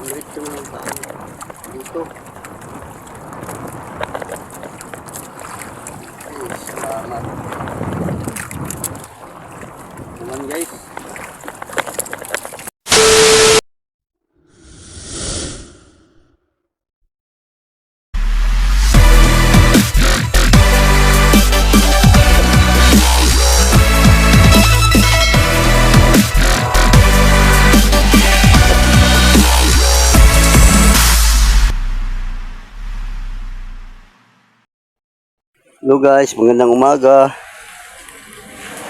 Diretso lang tayo. Dito. Ay, salamat. Hello guys, magandang umaga.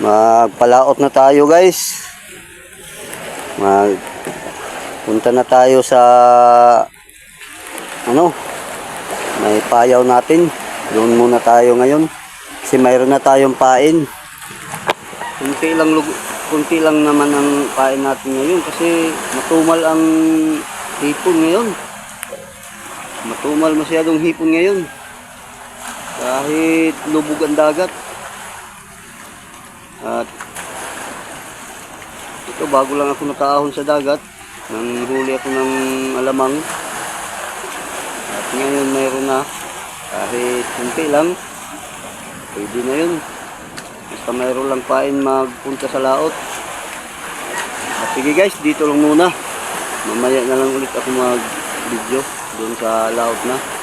Magpalaot na tayo guys. Mag punta na tayo sa ano? May payaw natin. Doon muna tayo ngayon. Kasi mayroon na tayong pain. Kunti lang kunti lang naman ang pain natin ngayon kasi matumal ang hipon ngayon. Matumal masyadong hipon ngayon kahit lubog ang dagat. At ito bago lang ako nakaahon sa dagat nang huli ako ng alamang. At ngayon mayroon na. Kahit kunti lang pwede na yun. Basta mayroon lang pain magpunta sa laot. At sige guys dito lang muna. Mamaya na lang ulit ako mag video doon sa laot na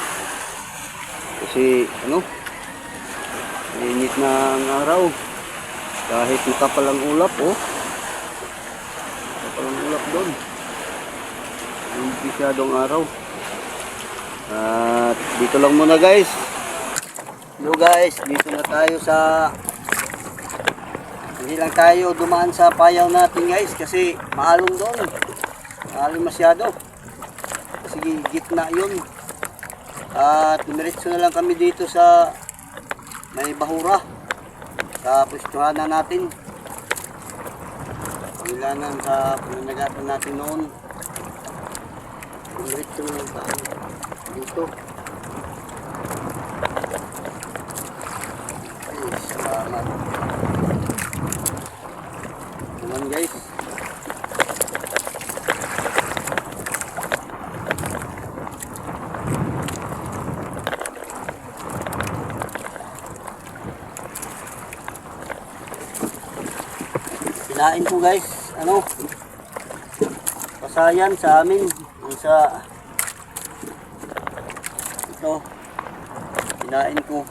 kasi ano init na ang araw. Kahit makapal ang ulap oh. Makapal ang ulap doon. Hindi masyadong araw. At dito lang muna guys. Hello guys. Dito na tayo sa hindi lang tayo dumaan sa payaw natin guys kasi maalong doon. Maalong masyado. Kasi gitna yun at dumiretso na lang kami dito sa may bahura sa pwestuhan na natin. Pangilanan sa pananagatan natin noon. Dumiretso na lang tayo dito. Ay, salamat. Naman guys. Sinain ko guys, ano, pasayan sa amin, yung sa, ito, sinain ko.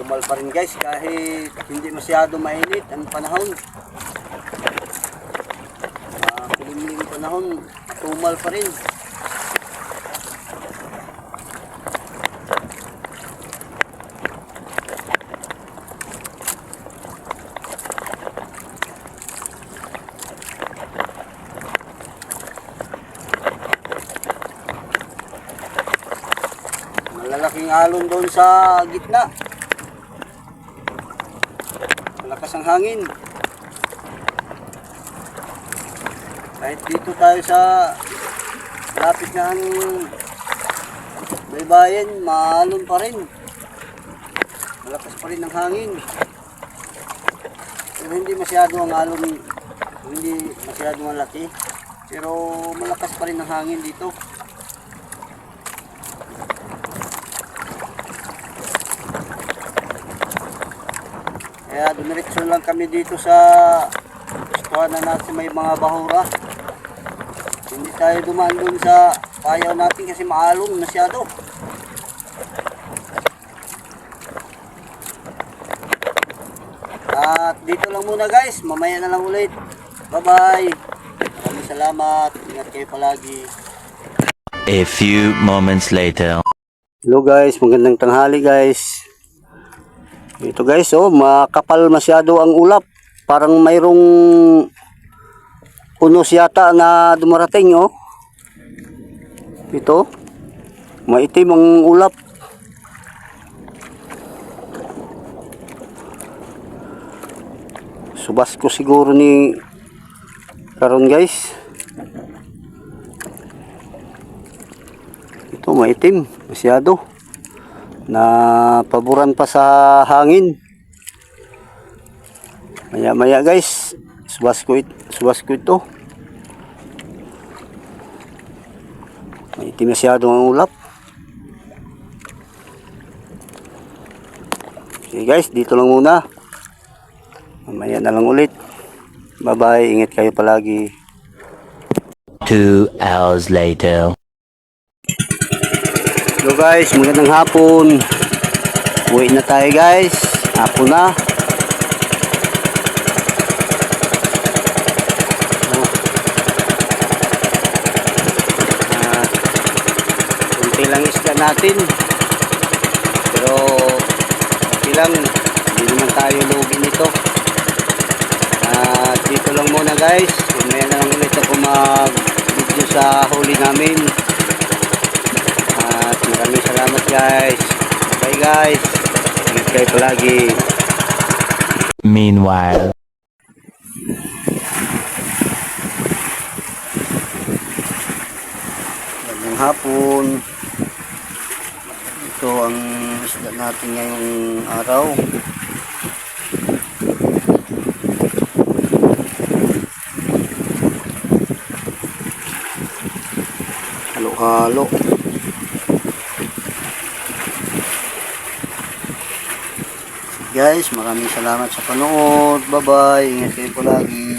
Tumal pa rin guys kahit hindi masyado mainit ang panahon. Uh, kulimlim panahon, tumal pa rin. Malalaking alon doon sa gitna. Malakas ang hangin. Kahit dito tayo sa lapit na ang baybayin, maalon pa rin. Malakas pa rin ang hangin. Pero hindi masyado ang alon, hindi masyado malaki. Pero malakas pa rin ang hangin dito. Kaya dumiretso lang kami dito sa gustuhan na natin may mga bahura. Hindi tayo dumaan dun sa payaw natin kasi maalon masyado. At dito lang muna guys, mamaya na lang ulit. Bye bye. Maraming salamat. Ingat kayo palagi. A few moments later. Hello guys, magandang tanghali guys. Ito guys, oh, makapal masyado ang ulap. Parang mayroong unos yata na dumarating oh. Ito. Maitim ang ulap. Subas ko siguro ni karon guys. Ito maitim masyado. Na paboran pa sa hangin. Maya maya guys, subas ko, it, subas ko ito. Maitim masyado ang ulap. Okay guys, dito lang muna. Mamaya na lang ulit. Bye bye, ingat kayo palagi. Two hours later. Hello guys, magandang hapon. Uwi na tayo guys. Hapon na. Ah, kunti lang isda natin. Pero okay lang. Hindi naman tayo lugi nito. At dito lang muna guys. Mamaya na lang ulit ako mag-video sa huli namin. At maraming salamat guys. Bye guys. Ingat kayo palagi. Meanwhile. Magandang hapon. Ito ang isda natin ngayong araw. Halo-halo. Guys, maraming salamat sa panood. Bye-bye. Ingat kayo palagi.